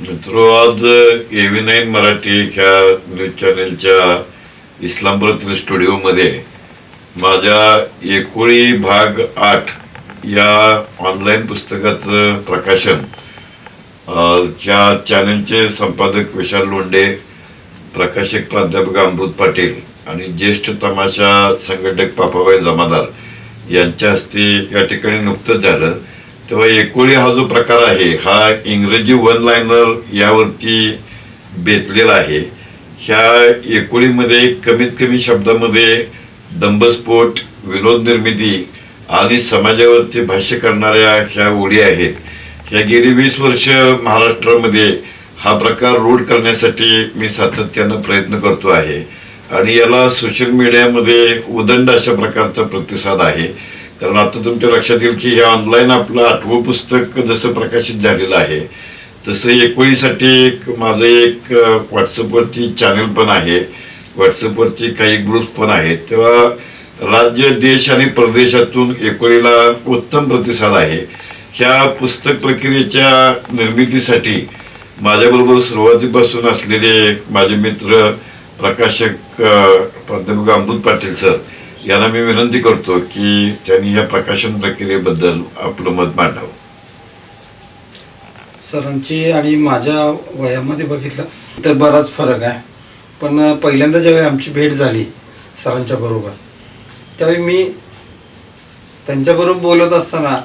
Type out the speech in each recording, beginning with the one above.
मित्र आज एव्ही नाईन मराठी ह्या न्यूज चॅनेलच्या इस्लामपुरातील स्टुडिओमध्ये माझ्या एकोळी भाग आठ या ऑनलाईन पुस्तकाचं प्रकाशन अ, चॅनेलचे संपादक विशाल लोंडे प्रकाशक प्राध्यापक अमृत पाटील आणि ज्येष्ठ तमाशा संघटक पापाबाई जमादार यांच्या हस्ते या ठिकाणी नुकतंच झालं. तेव्हा एकोळी हा जो प्रकार आहे हा इंग्रजी वन लायनर यावरती बेतलेला आहे. ह्या एकोळीमध्ये कमीत कमी शब्दामध्ये दंबस्फोट विनोद निर्मिती आणि समाजावरती भाष्य करणाऱ्या ह्या ओळी आहेत. ह्या गेली वीस वर्ष महाराष्ट्रामध्ये हा प्रकार रूढ करण्यासाठी मी सातत्यानं प्रयत्न करतो आहे. आणि याला सोशल मीडियामध्ये उदंड अशा प्रकारचा प्रतिसाद आहे. कारण आता तुमच्या लक्षात येईल की हे ऑनलाईन आपलं आठवं पुस्तक जसं प्रकाशित झालेलं आहे तसं एकोळीसाठी एक माझं एक व्हॉट्सअपवरती चॅनल पण आहे. व्हॉट्सअपवरती काही ग्रुप्स पण आहेत. तेव्हा राज्य देश आणि परदेशातून एकोळीला उत्तम प्रतिसाद आहे. ह्या पुस्तक प्रक्रियेच्या निर्मितीसाठी माझ्याबरोबर सुरुवातीपासून असलेले माझे मित्र प्रकाशक प्राध्यापक अमृत पाटील सर यांना मी विनंती करतो की त्यांनी या प्रकाशन प्रक्रियेबद्दल आपलं मत मांडावं. सरांची आणि माझ्या वयामध्ये बघितलं तर बराच फरक आहे. पण पहिल्यांदा ज्यावेळी आमची भेट झाली सरांच्या बरोबर त्यावेळी मी त्यांच्याबरोबर बोलत असताना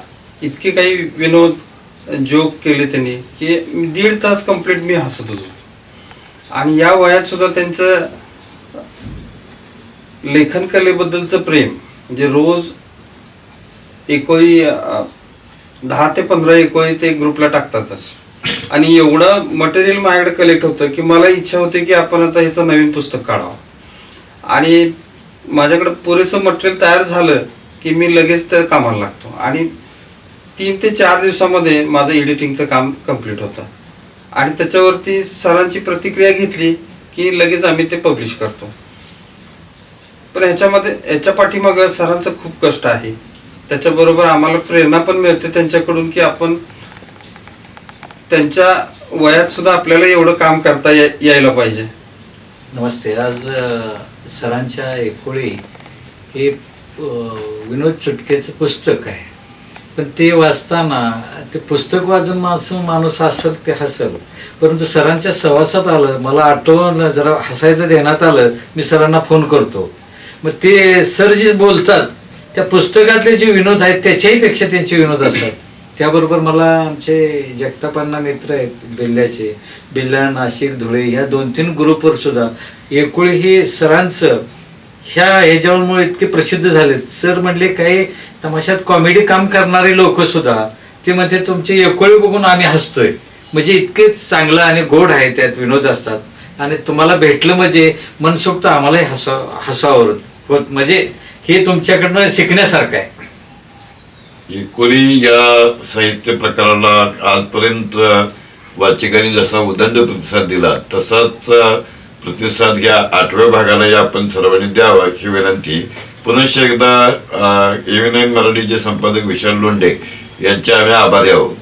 इतके काही विनोद जोक केले त्यांनी की दीड तास कंप्लीट मी हसत होतो. आणि या वयात सुद्धा त्यांचं लेखन कलेबद्दलचं प्रेम. म्हणजे रोज एकोळी दहा ते पंधरा एकोळी ते ग्रुपला टाकतातच. आणि एवढं मटेरियल माझ्याकडे कलेक्ट होतं की मला इच्छा होती की आपण आता ह्याचं नवीन पुस्तक काढावं. आणि माझ्याकडे पुरेसं मटेरियल तयार झालं की मी लगेच त्या कामाला लागतो. आणि तीन ते चार दिवसामध्ये माझं एडिटिंगचं काम कंप्लीट होतं. आणि त्याच्यावरती सरांची प्रतिक्रिया घेतली की लगेच आम्ही ते पब्लिश करतो. पण ह्याच्यामध्ये ह्याच्या पाठीमागं सरांचं खूप कष्ट आहे. त्याच्याबरोबर आम्हाला प्रेरणा पण मिळते त्यांच्याकडून की आपण त्यांच्या वयात सुद्धा आपल्याला एवढं काम करता यायला पाहिजे. नमस्ते. आज सरांच्या एकोळी हे विनोद चुटकेचं पुस्तक आहे. पण ते वाचताना ते पुस्तक वाचून माणसं माणूस हसल ते हसल. परंतु सरांच्या सहवासात आलं मला आठवण जरा हसायचं देण्यात आलं मी सरांना फोन करतो. मग ते सर जे बोलतात त्या पुस्तकातले जे विनोद आहेत त्याच्याही पेक्षा त्यांचे विनोद असतात. त्याबरोबर मला आमचे जगतापांना मित्र आहेत बिल्ल्याचे. बिल्ला नाशिक धुळे ह्या दोन तीन ग्रुपवर सुद्धा एकुळी हे सरांचं ह्या ह्याच्यामुळे इतके प्रसिद्ध झालेत. सर म्हणले काही तमाशात कॉमेडी काम करणारे लोक सुद्धा ते म्हणते तुमचे एकोळी बघून आम्ही हसतोय. म्हणजे इतके चांगलं आणि गोड आहे त्यात विनोद असतात. आणि तुम्हाला भेटलं म्हणजे मनसोक्त आम्हालाही हसा हसावरत म्हणजे हे तुमच्याकडनं शिकण्यासारखं आहे. एकोणी या साहित्य प्रकाराला आजपर्यंत वाचकांनी जसा उदंड प्रतिसाद दिला तसाच प्रतिसाद या आठव्या भागाला आपण सर्वांनी द्यावा ही विनंती. पुनश्च एकदा एव्हिनाईन मराठीचे संपादक विशाल लोंढे यांचे आम्ही आभारी आहोत.